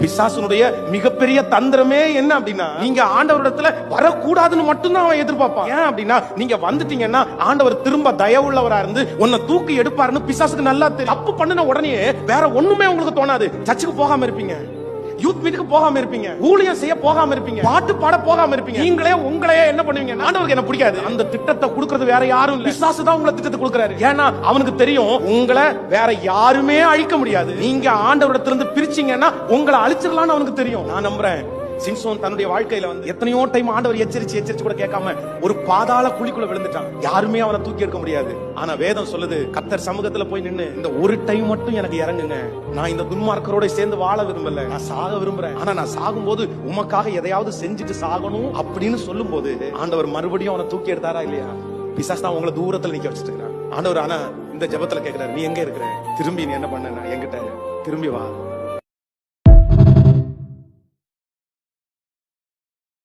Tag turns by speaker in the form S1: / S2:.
S1: பிசாசனுடைய மிகப்பெரிய தந்திரமே என்ன அப்படின்னா நீங்க ஆண்டவரிடத்துல வரக்கூடாதுன்னு மட்டும்தான் அவன் எதிர்பார்ப்பான். ஏன் அப்படின்னா நீங்க வந்துட்டீங்கன்னா ஆண்டவர் திரும்ப தயவுள்ளவரா இருந்து உன்னை தூக்கி எடுப்பாருன்னு பிசாசுக்கு நல்லா தெரியும். தப்பு பண்ணின உடனே வேற ஒண்ணுமே உங்களுக்கு தோணாது. சர்ச்சுக்கு போகாம இருப்பீங்க. யூத் மீட்டுக்கு போகாம இருப்பீங்க. ஊழியம் செய்ய போகாம இருப்பீங்க. பாட்டு பாட போகாம இருப்பீங்க. நீங்களே உங்களையே என்ன பண்ணுவீங்க? ஆண்டவருக்கு என்ன பிடிக்காது. அந்த திட்டத்தை கொடுக்கறது வேற யாரும் இல்ல. பிசாசு தான் உங்களை திட்டத்தை கொடுக்கறாரு. ஏன்னா அவனுக்கு தெரியும் உங்களை வேற யாருமே அழிக்க முடியாது. நீங்க ஆண்டவரிடத்திலிருந்து பிரிச்சீங்கன்னா உங்களை அழிச்சிடலாம்னு அவனுக்கு தெரியும். நான் நம்புறேன். சிம்சோன் தன்னுடைய வாழ்க்கையில வந்து எத்தனையோ டைம் ஆண்டவர் எச்சரிச்சு எச்சரிச்சு கூட கேட்காம ஒரு பாதாள குழிக்குள்ள விழுந்துட்டான். யாருமே அவனை தூக்கி எடுக்க முடியாது. ஆனா வேதம் சொல்லுது கத்தர் சமூகத்துல போய் நின்னு இந்த ஒரு டைம் மட்டும் எனக்கு இறங்குங்க. நான் இந்த துன்மார்க்கரோட சேர்ந்து வாழ விரும்பல. நான் சாக விரும்புறேன். ஆனா நான் சாகும்போது உமக்காக எதையாவது செஞ்சுட்டு சாகணும் அப்படின்னு சொல்லும் போது ஆண்டவர் மறுபடியும் அவனை தூக்கி எடுத்தாரா இல்லையா? பிசாஸ் தான் உங்களை தூரத்துல நிக்க வச்சுட்டு இருக்கிறான் ஆண்டவர் ஆனா இந்த ஜபத்துல கேக்குறாரு நீ எங்க இருக்கிற? திரும்பி நீ என்ன பண்ண? என்கிட்ட. திரும்பி வா.